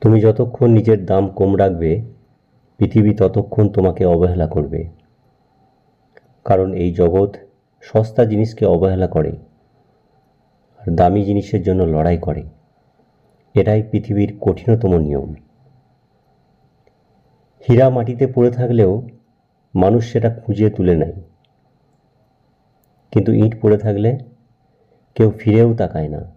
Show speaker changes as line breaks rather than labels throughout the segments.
তুমি যতক্ষণ নিজের দাম কম রাখবে, পৃথিবী ততক্ষণ তোমাকে অবহেলা করবে। কারণ এই জগৎ সস্তা জিনিসকে অবহেলা করে আর দামি জিনিসের জন্য লড়াই করে। এটাই পৃথিবীর কঠিনতম নিয়ম। হীরা মাটিতে পড়ে থাকলেও মানুষ সেটা খুঁজে তুলে নেয়। কিন্তু ইট পড়ে থাকলে কেউ ফিরেও তাকায় না।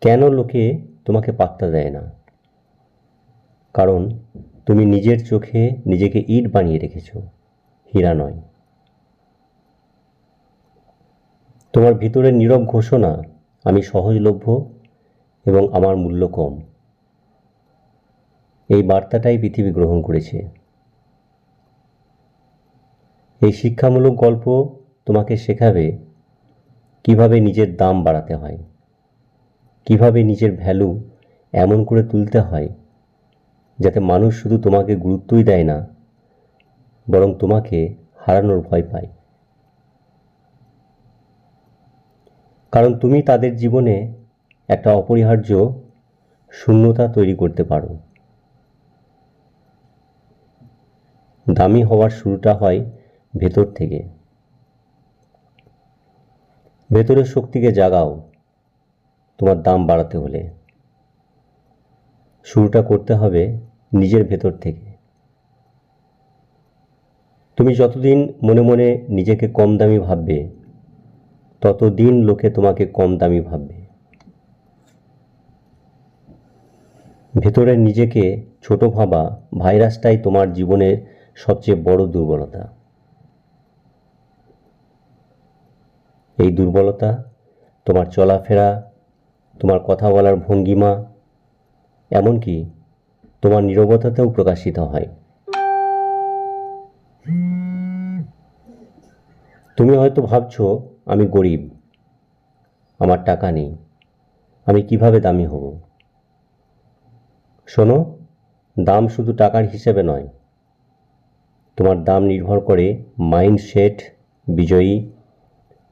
কেন লোকে তোমাকে পাত্তা দেয় না। কারণ তুমি নিজের চোখে নিজেকে ইট বানিয়ে রেখেছো, হীরা নয়। তোমার ভিতরের নীরব ঘোষণা আমি সহজলভ্য এবং আমার মূল্য কম। এই বার্তাটাই পৃথিবী গ্রহণ করেছে। এই শিক্ষামূলক গল্প তোমাকে শেখাবে কীভাবে নিজের দাম বাড়াতে হয়। কীভাবে নিজের ভ্যালু এমন করে তুলতে হয় যাতে মানুষ শুধু তোমাকে গুরুত্বই দেয় না, বরং তোমাকে হারানোর ভয় পায়? কারণ তুমি তাদের জীবনে একটা অপরিহার্য শূন্যতা তৈরি করতে পারো। দামি হওয়ার শুরুটা হয় ভেতর থেকে। ভেতরের শক্তিকে জাগাও। তোমার দাম বাড়াতে হলে। শুরুটা করতে হবে নিজের ভেতর থেকে। তুমি যতদিন মনে মনে নিজেকে কম দামি ভাববে, ততদিন লোকে তোমাকে কম দামি ভাববে। ভেতরে নিজেকে ছোট ভাবা ভাইরাসটাই তোমার জীবনের সবচেয়ে বড় দুর্বলতা। এই দুর্বলতা, তোমার চলাফেরা তোমার কথা বলার ভঙ্গিমা, এমনকি তোমার নীরবতাতেও প্রকাশিত হয়। তুমি হয়তো ভাবছ, আমি গরিব, আমার টাকা নেই, আমি কীভাবে দামি হব? শোনো, দাম শুধু টাকার হিসেবে নয়, তোমার দাম নির্ভর করে মাইন্ডসেট, বিজয়ী,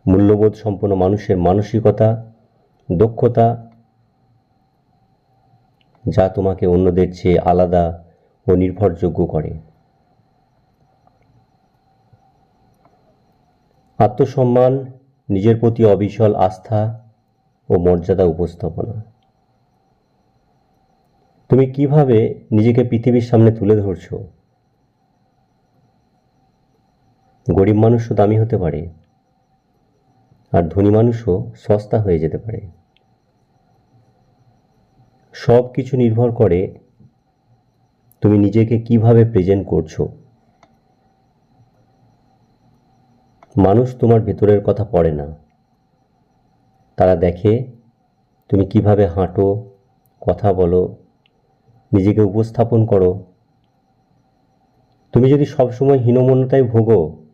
মূল্যবোধ সম্পন্ন মানুষের মানসিকতা দক্ষতা যা তোমাকে অন্যদের চেয়ে আলাদা ও নির্ভরযোগ্য করে। আত্মসম্মান, নিজের প্রতি অবিচল আস্থা ও মর্যাদা উপস্থাপনা। তুমি কীভাবে নিজেকে পৃথিবীর সামনে তুলে ধরছো? গরিব মানুষও দামি হতে পারে, আর ধনী মানুষও সস্তা হয়ে যেতে পারে। সব কিছু নির্ভর করে তুমি নিজেকে কীভাবে প্রেজেন্ট করছ। মানুষ তোমার ভেতরের কথা পড়ে না। তারা দেখে তুমি কীভাবে হাঁটো, কথা বলো, নিজেকে উপস্থাপন করো। তুমি যদি সবসময় হীনমন্যতায় ভোগো,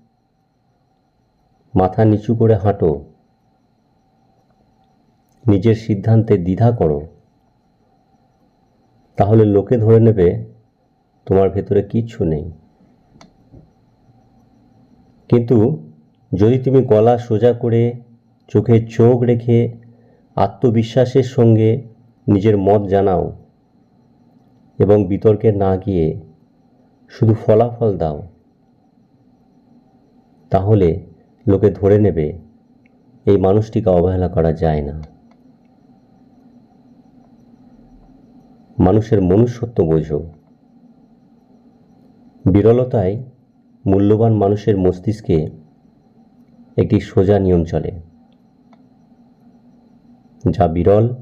মাথা নিচু করে হাঁটো, নিজের সিদ্ধান্তে দ্বিধা করো। তাহলে লোকে ধরে নেবে তোমার ভেতরে কিচ্ছু নেই। কিন্তু যদি তুমি গলা সোজা করে চোখে চোখ রেখে আত্মবিশ্বাসের সঙ্গে নিজের মত জানাও এবং বিতর্কে না গিয়ে শুধু ফলাফল দাও, তাহলে লোকে ধরে নেবে এই মানুষটিকে অবহেলা করা যায় না। মানুষের মনুষ্যত্ব বোঝো। বিরলতায় মূল্যবান মানুষের মস্তিষ্কে একটি সোজা নিয়ম চলে, যা বিরল,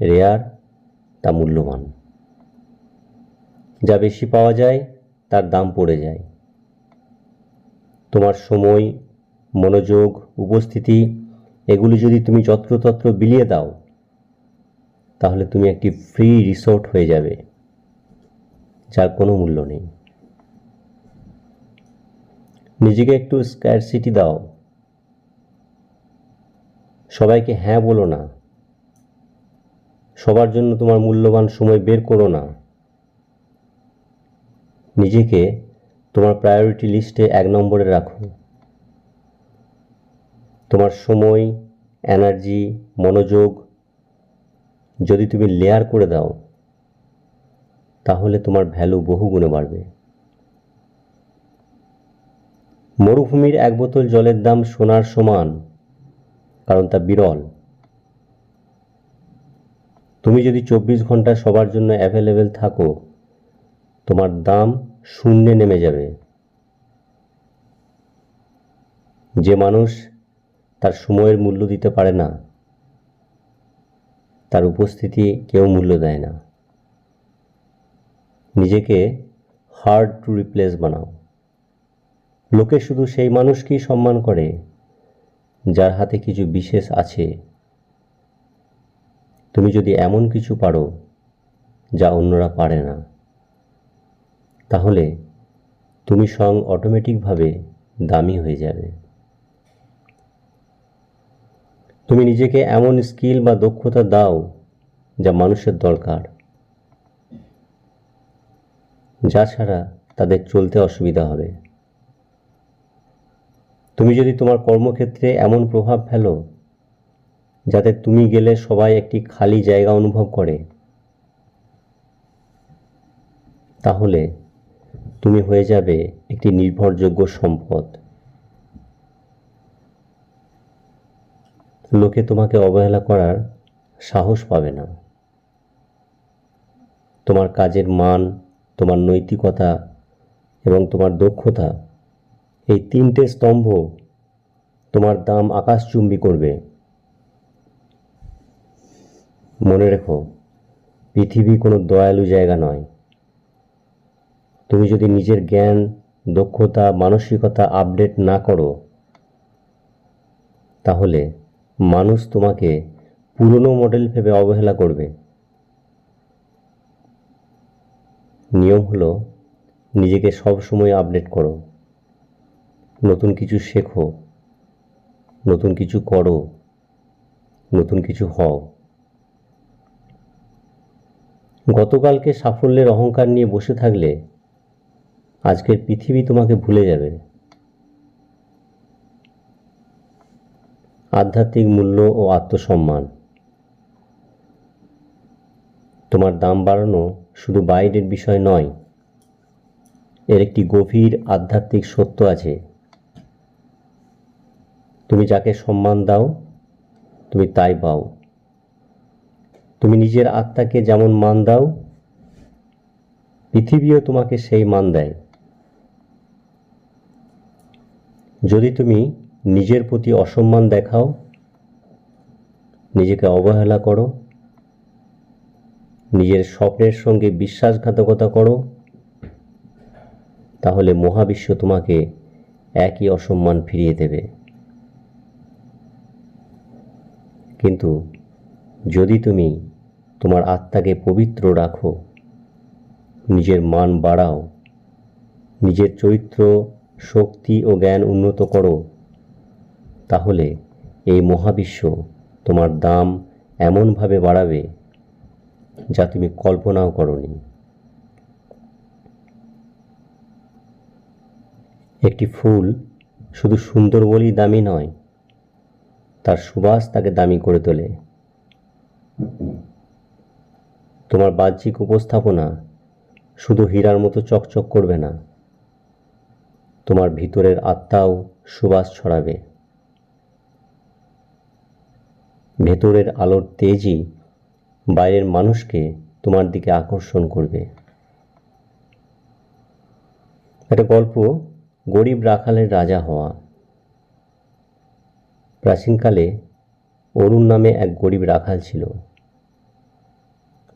রেয়ার, তা মূল্যবান। যা বেশি পাওয়া যায়, তার দাম পড়ে যায়। তোমার সময়, মনোযোগ, উপস্থিতি, এগুলি যদি তুমি যত্রতত্র বিলিয়ে দাও তাহলে তুমি একটি ফ্রি রিসোর্ট হয়ে যাবে, যার কোনো মূল্য নেই। নিজেকে একটু স্ক্যারসিটি দাও। সবাইকে হ্যাঁ বলো না। সবার জন্য তোমার মূল্যবান সময় বের করো না। নিজেকে তোমার প্রায়োরিটি লিস্টে এক নম্বরে রাখো। তোমার সময় এনার্জি মনোযোগ যদি তুমি লেয়ার করে দাও, তাহলে তোমার ভ্যালু বহু গুণে বাড়বে। মরুভূমির এক বোতল জলের দাম সোনার সমান, কারণ তা বিরল। তুমি যদি চব্বিশ ঘণ্টা সবার জন্য অ্যাভেলেবেল থাকো, তোমার দাম শূন্যে নেমে যাবে। যে মানুষ তার সময়ের মূল্য দিতে পারে না তার উপস্থিতি কেউ মূল্য দেয় না। নিজেকে হার্ড টু রিপ্লেস বানাও। লোকে শুধু সেই মানুষকেই সম্মান করে, যার হাতে কিছু বিশেষ আছে। তুমি যদি এমন কিছু পারো, যা অন্যরা পারে না, তাহলে তুমি সং অটোমেটিকভাবে দামি হয়ে যাবে। তুমি নিজেকে এমন স্কিল বা দক্ষতা দাও যা মানুষের দরকার। যা ছাড়া তাদের চলতে অসুবিধা হবে। তুমি যদি তোমার কর্মক্ষেত্রে এমন প্রভাব ফেলো, যাতে তুমি গেলে সবাই একটি খালি জায়গা অনুভব করে, তাহলে তুমি হয়ে যাবে একটি নির্ভরযোগ্য সম্পদ। লোকে তোমাকে অবহেলা করার সাহস পাবে না। তোমার কাজের মান, তোমার নৈতিকতা এবং তোমার দক্ষতা, এই তিনটে স্তম্ভ তোমার দাম আকাশচুম্বী করবে। মনে রেখো, পৃথিবী কোনো দয়ালু জায়গা নয়। তুমি যদি নিজের জ্ঞান, দক্ষতা, মানসিকতা আপডেট না করো, তাহলে মানুষ তোমাকে পুরনো মডেল ভেবে অবহেলা করবে। নিয়ম হলো, নিজেকে সব সময় আপডেট করো। নতুন কিছু শেখো, নতুন কিছু করো, নতুন কিছু হও। গতকালকে সাফল্যের অহংকার নিয়ে বসে থাকলে আজকের পৃথিবী তোমাকে ভুলে যাবে। আধ্যাত্মিক মূল্য ও আত্মসম্মান। তোমার দাম বাড়ানো শুধু বাইরের বিষয় নয়, এর একটি গভীর আধ্যাত্মিক সত্য আছে। তুমি যাকে সম্মান দাও, তুমি তাই পাও। তুমি নিজের আত্মাকে যেমন মান দাও, পৃথিবীও তোমাকে সেই মান দেয়। যদি তুমি নিজের প্রতি অসম্মান দেখাও, নিজেকে অবহেলা করো, নিজের স্বপ্নের সঙ্গে বিশ্বাসঘাতকতা করো, তাহলে মহাবিশ্ব তোমাকে একই অসম্মান ফিরিয়ে দেবে। কিন্তু যদি তুমি তোমার আত্মাকে পবিত্র রাখো, নিজের মান বাড়াও, নিজের চরিত্র, শক্তি ও জ্ঞান উন্নত করো তাহলে এই মহাবিশ্ব তোমার দাম এমনভাবে বাড়াবে যা তুমি কল্পনাও করনি। একটি ফুল শুধু সুন্দর বলেই দামি নয়, তার সুবাস তাকে দামি করে তোলে। তোমার বাহ্যিক উপস্থাপনা শুধু হীরার মতো চকচক করবে না, তোমার ভিতরের আত্মাও সুবাস ছড়াবে। ভেতরের আলোর তেজই বাইরের মানুষকে তোমার দিকে আকর্ষণ করবে। একটা গল্প, গরিব রাখালের রাজা হওয়া। প্রাচীনকালে অরুণ নামে এক গরিব রাখাল ছিল।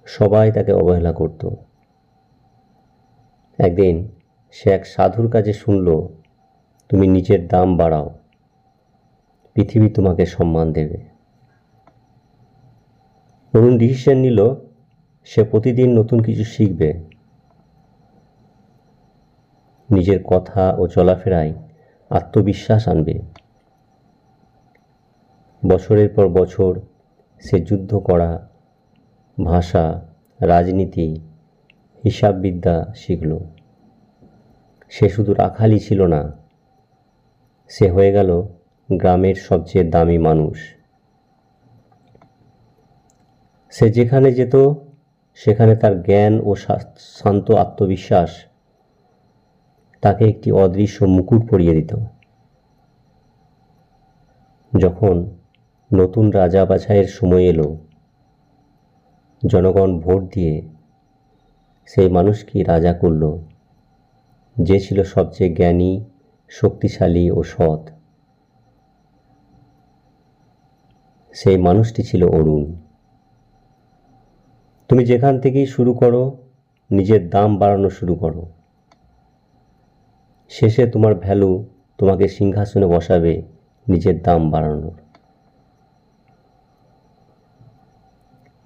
সবাই তাকে অবহেলা করত। একদিন সে এক সাধুর কাছে শুনল, তুমি নিজের দাম বাড়াও, পৃথিবী তোমাকে সম্মান দেবে। অরুণ ডিসিশন নিল, সে প্রতিদিন নতুন কিছু শিখবে। নিজের কথা ও চলাফেরায় আত্মবিশ্বাস আনবে। বছরের পর বছর সে যুদ্ধ করা, ভাষা, রাজনীতি, হিসাববিদ্যা শিখল। সে শুধু রাখালই ছিল না, সে হয়ে গেল গ্রামের সবচেয়ে দামি মানুষ। সে যেখানে যেত, সেখানে তার জ্ঞান ও শান্ত আত্মবিশ্বাস তাকে একটি অদৃশ্য মুকুট পরিয়ে দিত। যখন নতুন রাজা বাছাইয়ের সময় এলো, জনগণ ভোট দিয়ে সেই মানুষকে রাজা করল, যে ছিল সবচেয়ে জ্ঞানী, শক্তিশালী ও সৎ। সেই মানুষটি ছিল অরুণ। তুমি যেখান থেকেই শুরু করো, নিজের দাম বাড়ানো শুরু করো। শেষে তোমার ভ্যালু তোমাকে সিংহাসনে বসাবে নিজের দাম বাড়ানোর।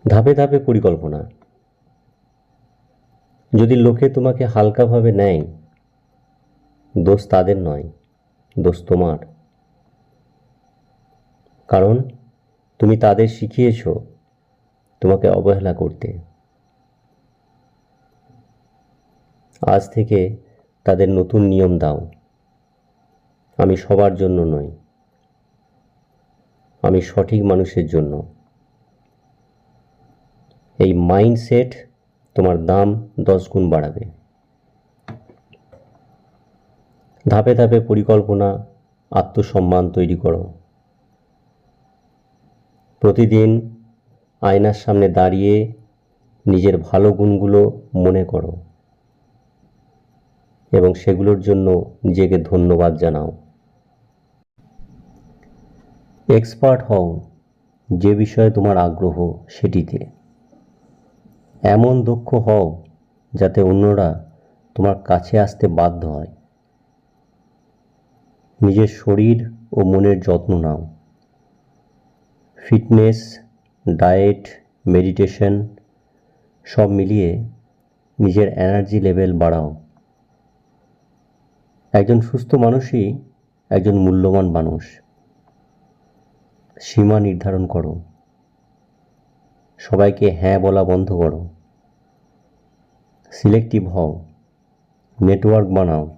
ধাপে ধাপে পরিকল্পনা। যদি লোকে তোমাকে হালকাভাবে নেয়, দোষ তাদের নয়, দোষ তোমার। কারণ তুমি তাদের শিখিয়েছ তোমাকে অবহেলা করতে। আজ থেকে তাদের নতুন নিয়ম দাও। আমি সবার জন্য নই, আমি সঠিক মানুষের জন্য। এই মাইন্ডসেট তোমার দাম দশ গুণ বাড়াবে। ধাপে ধাপে পরিকল্পনা, আত্মসম্মান তৈরি করো। প্রতিদিন আয়নার সামনে দাঁড়িয়ে নিজের ভালো গুণগুলো মনে করো এবং সেগুলোর জন্য নিজেকে ধন্যবাদ জানাও। এক্সপার্ট হও যে বিষয়ে তোমার আগ্রহ সেটিতে। এমন দক্ষ হও যাতে অন্যরা তোমার কাছে আসতে বাধ্য হয়। নিজের শরীর ও মনের যত্ন নাও। ফিটনেস ডায়েট, মেডিটেশন সব মিলিয়ে নিজের এনার্জি লেভেল বাড়াও। একজন সুস্থ মানুষই একজন মূল্যবান মানুষ। সীমা নির্ধারণ করো। সবাইকে হ্যাঁ বলা বন্ধ করো। সিলেক্টিভ হও। নেটওয়ার্ক বানাও।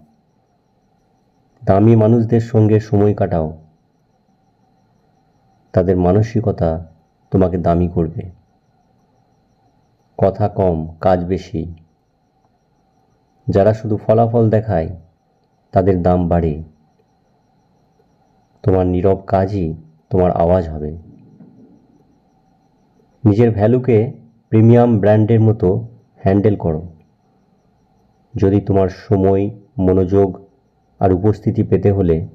দামি মানুষদের সঙ্গে সময় কাটাও। তাদের মানসিকতা তোমাকে দামি করবে। কথা কম, কাজ বেশি। যারা শুধু ফলাফল দেখায়, তাদের দাম বাড়ে। তোমার নীরব কাজই তোমার আওয়াজ হবে। নিজের ভ্যালুকে প্রিমিয়াম ব্র্যান্ডের মতো হ্যান্ডেল করো। যদি তোমার সময়, মনোযোগ আর উপস্থিতি পেতে হলে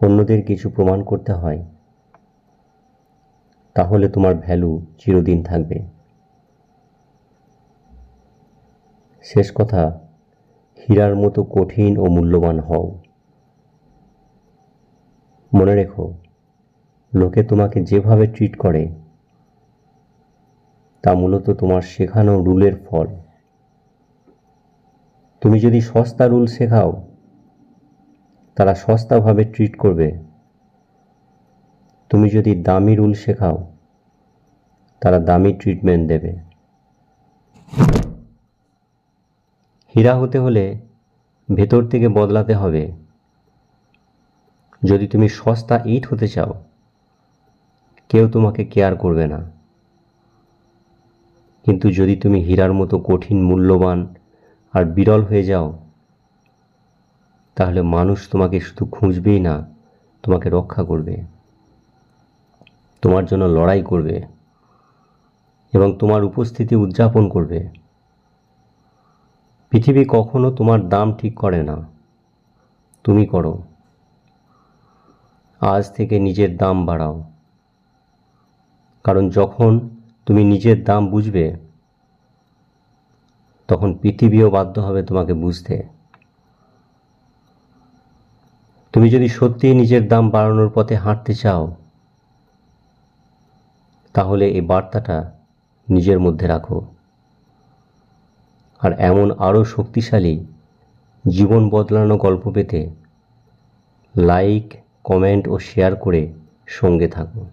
অন্যদের কিছু প্রমাণ করতে হয়। তাহলে তোমার ভ্যালু চিরদিন থাকবে। শেষ কথা, হীরার মতো কঠিন ও মূল্যবান হও। মনে রেখো, লোকে তোমাকে যেভাবে ট্রিট করে, তা মূলত তোমার শেখানো রুলের ফল। তুমি যদি সস্তা রুল শেখাও, তারা সস্তাভাবে ট্রিট করবে। তুমি যদি দামি রুল শেখাও, তারা দামি ট্রিটমেন্ট দেবে। হীরা হতে হলে ভেতর থেকে বদলাতে হবে। যদি তুমি সস্তা ইট হতে চাও, কেউ তোমাকে কেয়ার করবে না। কিন্তু যদি তুমি হীরার মতো কঠিন, মূল্যবান আর বিরল হয়ে যাও, তাহলে মানুষ তোমাকে শুধু খুঁজবেই না, তোমাকে রক্ষা করবে। তোমার জন্য লড়াই করবে এবং তোমার উপস্থিতি উদযাপন করবে। পৃথিবী কখনো তোমার দাম ঠিক করে না। তুমি করো। আজ থেকে নিজের দাম বাড়াও। কারণ যখন তুমি নিজের দাম বুঝবে, তখন পৃথিবীও বাধ্য হবে তোমাকে বুঝতে। তুমি যদি সত্যিই নিজের দাম বাড়ানোর পথে হাঁটতে চাও তাহলে এই বার্তাটা নিজের মধ্যে রাখো। আর এমন আরও শক্তিশালী জীবন বদলানো গল্প পেতে লাইক কমেন্ট ও শেয়ার করে সঙ্গে থাকো।